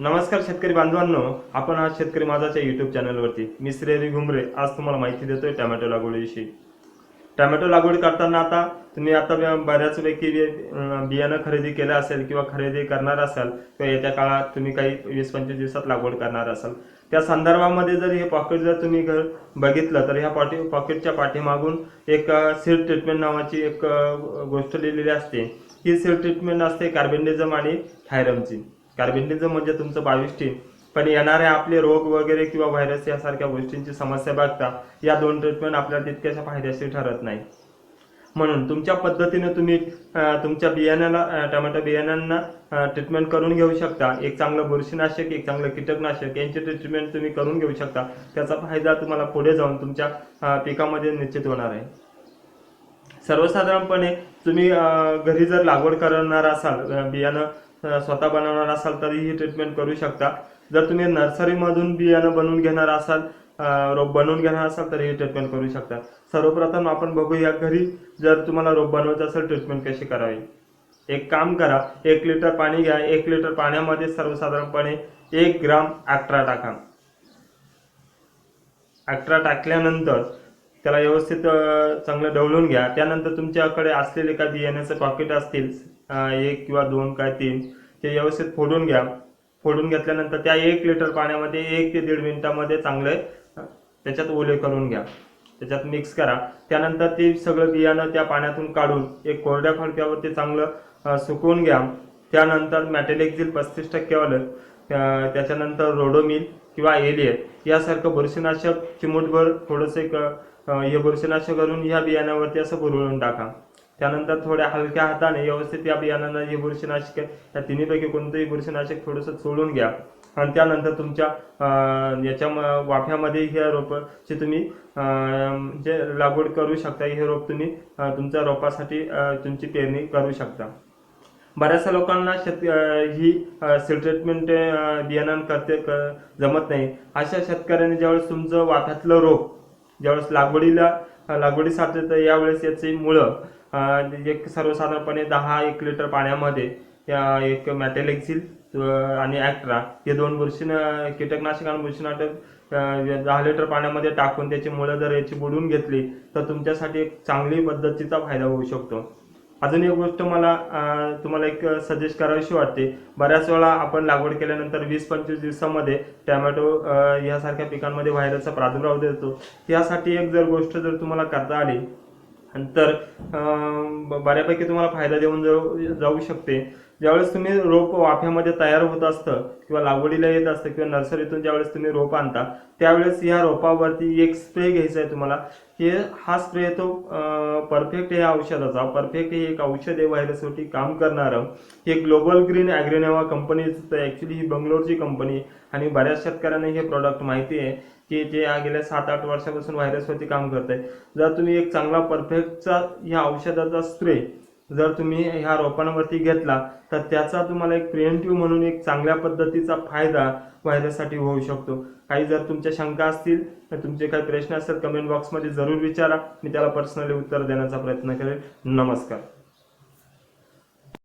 नमस्कार शेतकरी बांधवांनो आपण आज शेतकरी माझाच्या युट्यूब चॅनलवरती मी श्रेयरी घुमरे आज तुम्हाला माहिती देतोय टोमॅटो लागवडीविषयी. टोमॅटो लागवड करताना आता तुम्ही आता बऱ्याचपैकी बियाणं खरेदी केलं असेल किंवा खरेदी करणार असाल किंवा येत्या काळात तुम्ही काही वीस पंचवीस दिवसात लागवड करणार असाल. त्या संदर्भामध्ये जर हे पॉकेट जर तुम्ही घर बघितलं तर ह्या पॉटी पॉकेटच्या पाठीमागून एक सीड ट्रीटमेंट नावाची एक गोष्ट लिहिलेली असते. ही सीड ट्रीटमेंट असते कार्बेंडिझम आणि थायरमची कार्बेंडिझम म्हणजे तुमचं बावीस पण येणारे आपले रोग वगैरे किंवा व्हायरस यासारख्या गोष्टींची समस्या बघता या दोन ट्रीटमेंट आपल्याला तितक्याशा फायदेशीर ठरत नाही. म्हणून तुमच्या पद्धतीने तुम्ही तुमच्या बियाण्याला अं, बियाण्यांना ट्रीटमेंट करून घेऊ शकता. एक चांगलं बुरशीनाशक एक चांगलं कीटकनाशक यांची ट्रीटमेंट तुम्ही करून घेऊ शकता. त्याचा फायदा तुम्हाला पुढे जाऊन तुमच्या पिकामध्ये निश्चित होणार आहे. सर्वसाधारणपणे तुम्ही घरी जर लागवड करणार असाल बियाणं स्वतः बनवणार असाल तरी ही ट्रीटमेंट करू शकता. जर तुम्ही नर्सरीमधून बियाणं बनवून घेणार असाल रोप बनवून घेणार असाल तर ही ट्रीटमेंट करू शकता. सर्वप्रथम आपण बघूया घरी जर तुम्हाला रोप बनवायचं असेल ट्रीटमेंट कशी करावी? एक काम करा एक लिटर पाणी घ्या. एक लिटर पाण्यामध्ये सर्वसाधारणपणे एक ग्राम अकरा टाका. अकरा टाकल्यानंतर त्याला व्यवस्थित चांगलं ढवळून घ्या. त्यानंतर तुमच्याकडे असलेले काय बियाण्याचं पॉकेट असतील एक किंवा दोन काय तीन ते व्यवस्थित फोडून घ्या. फोडून घेतल्यानंतर त्या एक लिटर पाण्यामध्ये एक ते दीड मिनिटामध्ये चांगले त्याच्यात ओले करून घ्या. त्याच्यात मिक्स करा. त्यानंतर ते सगळं बियाणं त्या पाण्यातून काढून एक कोरड्या फडक्यावर ते चांगलं सुकवून घ्या. त्यानंतर मॅटेलेक्झिल पस्तीस टक्केवालं अं, त्याच्यानंतर रोडोमिल किंवा एलियर यासारखं बुरशीनाशक चिमूटभर थोडंसं एक बुरशीनाशक करून ह्या बियाण्यावरती असं बुरळून टाका. त्यानंतर थोड्या हलक्या हाताने व्यवस्थित या बियाणांना हे बुरशीनाशक या तिन्हीपैकी कोणतंही बुरशीनाशक थोडंसं चोळून घ्या. आणि त्यानंतर तुमच्या याच्या वाफ्यामध्ये हे रोपाची तुम्ही जे लागवड करू शकता हे रोप तुम्ही तुमच्या रोपासाठी तुमची पेरणी करू शकता. बऱ्याचशा लोकांना शेत ही सीड ट्रीटमेंट बियाणं करते जमत नाही. अशा शेतकऱ्यांनी ज्यावेळेस तुमचं वाफ्यातलं रोप ज्यावेळेस लागवडीला लागवडी लागवडीसाठी तर यावेळेस याची मुळं एक सर्वसाधारणपणे दहा एक लिटर पाण्यामध्ये या एक मॅटेलेक्झिल आणि ॲक्ट्रा हे दोन बुरशी कीटकनाशक आणि बुरशीनाशक दहा लिटर पाण्यामध्ये टाकून त्याची मुळं जर याची बुडवून घेतली तर तुमच्यासाठी एक चांगली पद्धतीचा फायदा होऊ शकतो. अजून एक गोष्ट मला तुम्हाला एक सजेस्ट करावीशी वाटते. बऱ्याच वेळा आपण लागवड केल्यानंतर वीस पंचवीस दिवसामध्ये टॅमॅटो यासारख्या पिकांमध्ये व्हायरसचा प्रादुर्भाव देतो यासाठी एक जर गोष्ट जर तुम्हाला करता आली तर ब- बऱ्यापैकी तुम्हाला फायदा देऊन जाऊ जाऊ शकते. ज्यावेळेस तुम्ही रोप वाफ्यामध्ये तयार होत असतं किंवा लागवडीला येत असतं किंवा नर्सरीतून ज्यावेळेस तुम्ही रोप आणता त्यावेळेस या रोपावरती एक स्प्रे घ्यायचा आहे तुम्हाला. हे हा स्प्रे येतो परफेक्ट या औषधाचा परफेक्ट हे एक औषध आहे व्हायरसवरती काम करणारं. हे ग्लोबल ग्रीन ॲग्रेनेवा कंपनीचं ॲक्च्युली ही बंगलोरची कंपनी आणि बऱ्याच शेतकऱ्यांना हे प्रॉडक्ट माहिती आहे की जे गेल्या सात आठ वर्षापासून व्हायरसवरती काम करत आहे जर तुम्ही एक चांगला परफेक्टचा ह्या औषधाचा स्प्रे जर तुम्ही ह्या रोपांवरती घेतला तर त्याचा तुम्हाला एक प्रिएंटिव्ह म्हणून एक चांगल्या पद्धतीचा फायदा व्हायरससाठी होऊ शकतो. काही जर तुमच्या शंका असतील तर तुमचे काही प्रश्न असतील कमेंट बॉक्समध्ये जरूर विचारा. मी त्याला पर्सनली उत्तर देण्याचा प्रयत्न करेल. नमस्कार.